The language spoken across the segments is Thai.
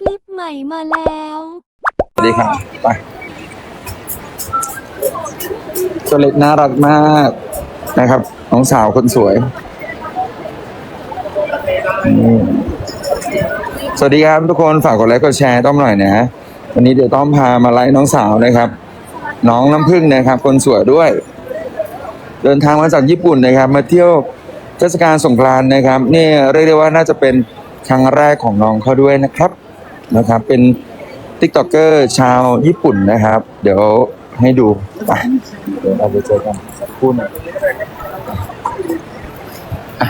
คลิปใหม่มาแล้ว สวัสดีครับ ไปตัวเล็กน่ารักมากนะครับ น้องสาวคนสวยอืมสวัสดีครับทุกคนฝากกดไลค์กดแชร์ต้อมหน่อยนะวันนี้เดี๋ยวต้อมพามาไลฟ์น้องสาวนะครับ น้องน้ำพึ่งนะครับ คนสวยด้วย เดินทางมาจากญี่ปุ่นนะครับ มาเที่ยวเทศกาลสงกรานต์นะครับ นี่เรียกได้ว่าน่าจะเป็นครั้งแรกของน้องเขาด้วยนะครับ นะครับ เป็นติ๊กต็อกเกอร์ชาวญี่ปุ่นนะครับ เดี๋ยวให้ดูเดี๋ยวเราไปเจอกันสักครู่นอะ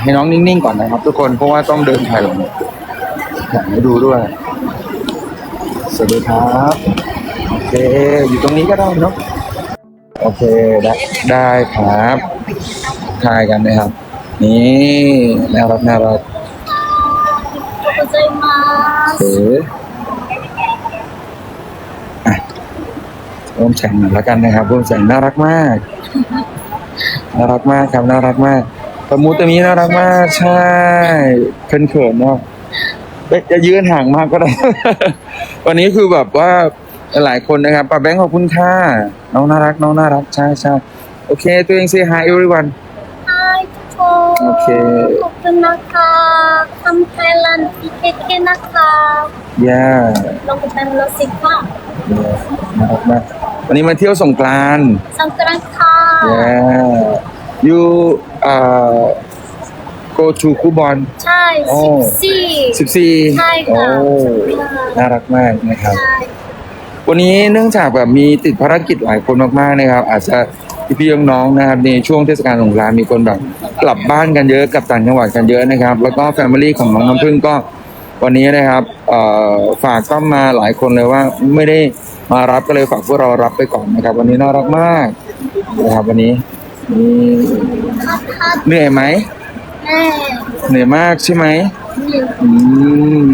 ให้น้องนิ่งๆก่อนนะครับ ทุกคนเพราะว่าต้องเดินถ่ายลงอยากให้ดูด้วย สวัสดีครับโอเค อยู่ตรงนี้ก็ได้เนาะโอเคได้ได้ครับถ่ายกันนะครับ นี่น่ารักน่ารักโอเค ร่วมแสงหน่อยแล้วกันนะครับร่วมแสงน่ารักมาก น่ารักมากครับน่ารักมากประมูตรงนี้น่ารักมากใช่เขินๆเนาะเอ๊ะจะยืนห่างมากก็ได้ วันนี้คือแบบว่าหลายคนนะครับป้าแบงค์ขอบคุณค่ะน้องน่ารัก น้องน่ารักใช่ใช่โอเค ตัวเอง say hi everyone はいทุกคนโอเคขอบคุณนะคะทำไทยแลนด์อีเคเคนะคะ yeah ลงไปเป็นรถสิค่ะน่ารักมาก วันนี้มาเที่ยวสงกรานต์สังกรันต์ค่ะ yeah you uh go to คูบอนใช่โอ้สิบสี่14 ใช่ค่ะ โอ้น่ารักมากนะครับใช่วันนี้เนื่องจากแบบมีติดภารกิจหลายคนมากๆนะครับ อาจจะพี่ๆน้องๆนะครับในช่วงเทศกาลสงกรานต์มีคนแบบกลับบ้านกันเยอะกลับต่างจังหวัดกันเยอะนะครับ แล้วก็แฟมิลี่ของน้องน้ำพึ่งก็ วันนี้นะครับฝากก็มาหลายคนเลยว่าไม่ได้มารับก็เลยฝากพวกเรารับไปก่อนนะครับ วันนี้น่ารักมากนะครับวันนี้เหนื่อยไหมเหนื่อยเหนื่อยมากใช่ไหมอืม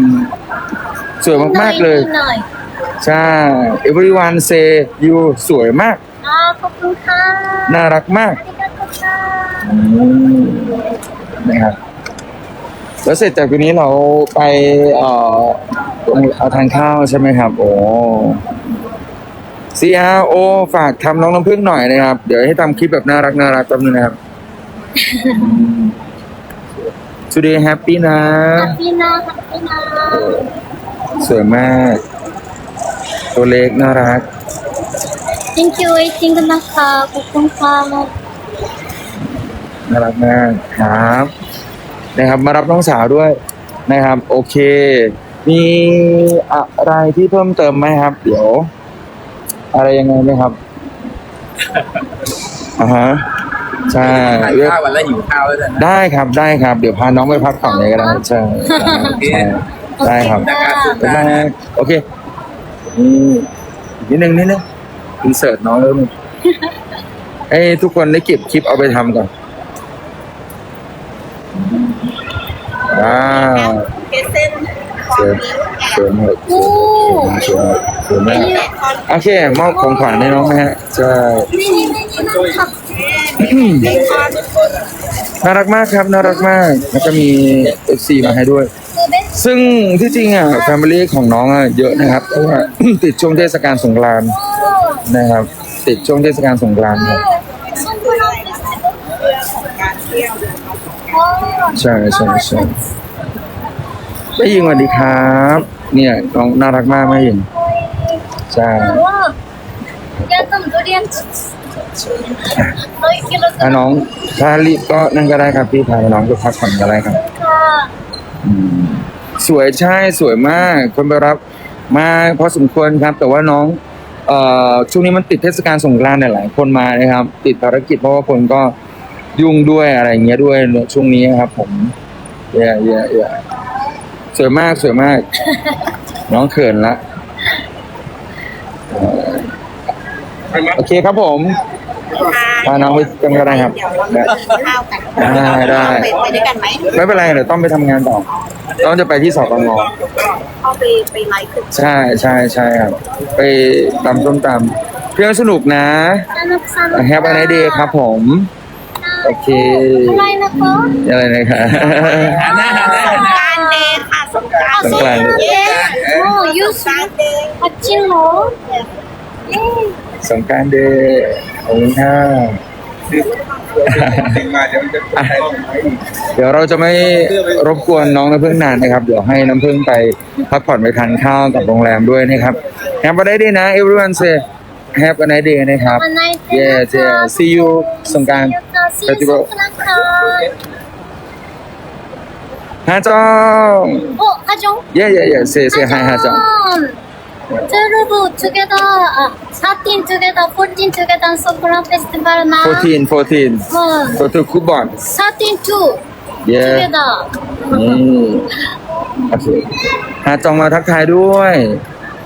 สวยมากๆเลยใช่ everyone say you สวยมากขอบคุณค่ะน่ารักมากนะครับ แล้วเสร็จจากตรงนี้เราไปเอ่อตรงเอาทานข้าวใช่ไหมครับ โอ้ CRO ฝากทำน้องน้ำพึ่งหน่อยนะครับ เดี๋ยวให้ทำคลิปแบบน่ารักน่ารักแป๊บนึงนะครับ Today happy นะฮัปปี้นะฮัปปี้นะสวยมาก ตัวเล็กน่ารัก thank you waiting นะคะขอบคุณค่ะ น่ารักมากครับ นะครับ มารับน้องสาวด้วยนะครับ โอเค มีอะไรที่เพิ่มเติมไหมครับ เดี๋ยว อะไรยังไงไหมครับอ่าฮะใช่ทานข้าววันละหิวข้าวแล้วนะได้ครับได้ครับ เดี๋ยวพาน้องไปพักผ่อนเลยก็ได้ใช่ใช่ได้ครับได้ได้โอเคอืมนิดนึงนิดนึงอินเสิร์ตน้องเริ่มให้ทุกคนได้เก็บคลิปเอาไปทำก่อน ว้าวสวยสวยมากโอ้สวยมากสวยมากโอเคมอบของขวัญให้น้องนะฮะใช่นี่นี่นี่นะคะน่ารักมากครับน่ารักมาก แล้วก็มีเอฟซีมาให้ด้วย ซึ่งที่จริงอะแฟมิลี่ของน้องอะเยอะนะครับเพราะว่าติดช่วงเทศกาลสงกรานต์นะครับ ติดช่วงเทศกาลสงกรานต์ครับ ใส่โอ้ใช่ใช่ใช่แม่ยิงสวัสดีครับ เนี่ยน้องน่ารักมากแม่ยิงใช่ว้าวอยากทำทุเรียนร้อยกิโลถ้าน้องถ้ารีบก็นั่นก็ได้ครับพี่พาน้องไปพักผ่อนก็ได้ครับสวยใช่สวยมากคนไปรับมาพอสมควรครับ แต่ว่าน้องเอ่อช่วงนี้มันติดเทศกาลสงกรานต์เนี่ยหลายคนมานะครับ ติดภารกิจเพราะว่าคนก็ ยุ่งด้วยอะไรอย่างเงี้ยด้วยช่วงนี้ครับ ผมเย่เย่เย่สวยมากสวยมาก น้องเขินละเอ่อโอเคครับผมพาน้องไปกันก็ได้ครับ ได้ข้าวกันได้ได้ไปไปด้วยกันไหมไม่เป็นไรเดี๋ยวต้องไปทำงานต่อ ต้องจะไปที่สตงเข้าไปไปไลฟ์คือใช่ใช่ใช่ครับ ไปตำส้มตำเพื่อนสนุกนะสนุกสนุกแฮปปี้ไนเดย์ครับผม โอเคอะไรนะคไรนะคะหันหน้าาหันหน้า การเดย์ค่ะสงกานสงการต์ เย้โอ้ยสุปัจจิโรเย้สงการเดย์ขอบคุณค่ะมาเดี๋ยวมันจะไปเดี๋ยวเราจะไม่รบกวนน้องน้ำพึ่งนานนะครับ เดี๋ยวให้น้ำพึ่งไปพักผ่อนไปทานข้าวกับโรงแรมด้วยนะครับบมาได้ดีนะ everyone say Have a nice day and have a nice day yes yes see you สงการ See you Festival สงกรานต์ค่ะฮาจอง โอ้ฮาจง yeah yeah yeah say say hi ฮาจอง 12 together, uh, 13 together, 14 together, Sokran Festival now. 14 14 Oh. go to coupon 13 two yeah together. นี่โอเคหาจองมาทักทายด้วย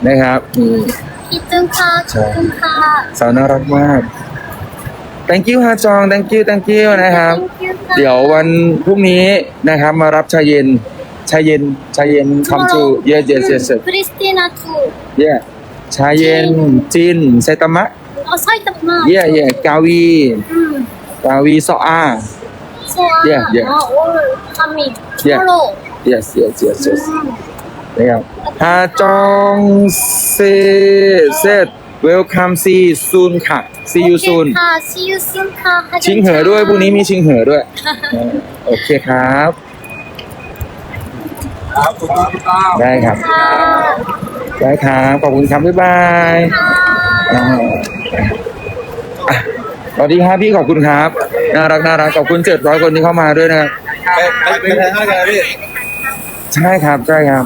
นะครับอืม คิดถึงค่ะใช่ คิดถึงค่ะ สาวน่ารักมาก thank you ฮาจอง thank you thank you นะครับเดี๋ยววันพรุ่งนี้นะครับ มารับชายเย็นชายเย็นชายเย็นคำจู to Tomorrow yes yes yes yes คริสตินาจู yeah ชายเย็นจินไซตามะ เอาสร้ตัมะ yeah yeah กาวีกาวีโซอา ใช่ Yeah, yeah. โอามิ Yeah. ล yes yes yes yes นะครับอาจองเซเซเวลคัมซีซูนค่ะซียูซูนค่ะซียูซูนค่ะชิงเหอด้วยพรุ่งนี้มีชิงเหอด้วย โอเคครับครับได้ครับ ได้ครับ ขอบคุณครับ บ๊ายบายสวัสดีครับพี่ขอบคุณครับ น่ารักน่ารักขอบคุณเจ็ดร้อยคนที่เข้ามาด้วยนะครับใช่ครับ ใช่ครับ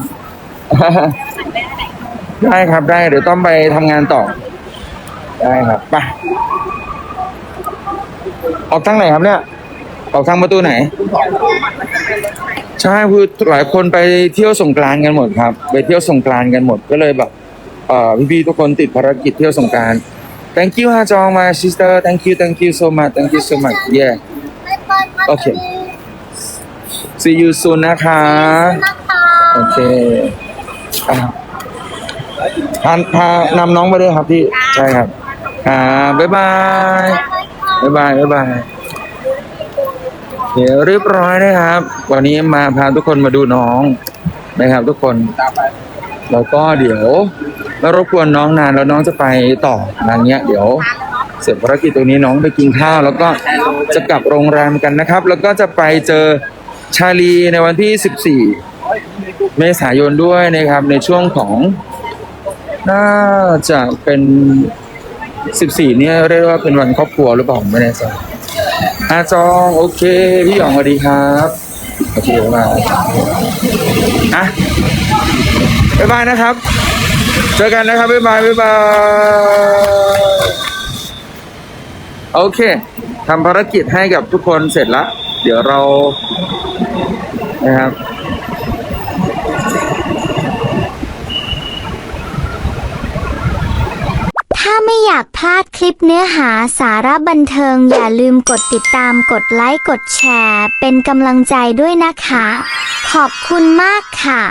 ได้ครับได้เดี๋ยวต้องไปทำงานต่อ ได้ครับไปออกทางไหนครับเนี่ย ออกทางประตูไหน ใช่คือหลายคนไปเที่ยวสงกรานกันหมดครับ ไปเที่ยวสงกรานกันหมดก็เลยแบบอ่อพี่ๆทุกคนติดภารกิจเที่ยวสงกราน thank you ฮะจองมา sister thank you thank you so much thank you so much yeah โอเค see you soon นะคะ โอเค อะพาพานำน้องไปด้วยครับพี่ ใช่ครับ อ่าบ๊ายบายบ๊ายบายบ๊ายบายเดี๋ยวเรียบร้อยนะครับ วันนี้มาพาทุกคนมาดูน้องนะครับ ทุกคนตามไปแล้วก็เดี๋ยวไม่รบกวนน้องนานแล้วน้องจะไปต่องานเนี้ย เดี๋ยวเสร็จภารกิจตรงนี้น้องไปกินข้าว แล้วก็จะกลับโรงแรมกันนะครับ แล้วก็จะไปเจอชาลีในวันที่ 14 เมษายนด้วยนะครับ ในช่วงของ น่าจะเป็น14เนี่ยเรียกว่าเป็นวันครอบครัวหรือเปล่าไม่แน่ใจอาจองโอเค พี่หยองสวัสดีครับโอเคบ๊ายบอะบ๊ายบายนะครับ เจอกันนะครับบ๊ายบายบ๊ายบายโอเคทำภารกิจให้กับทุกคนเสร็จแล้วเดี๋ยวเรานะครับ ถ้า ไม่อยากพลาดคลิปเนื้อหาสาระบันเทิง อย่าลืมกดติดตามกดไลค์ กดแชร์ เป็นกำลังใจด้วยนะคะ ขอบคุณมากค่ะ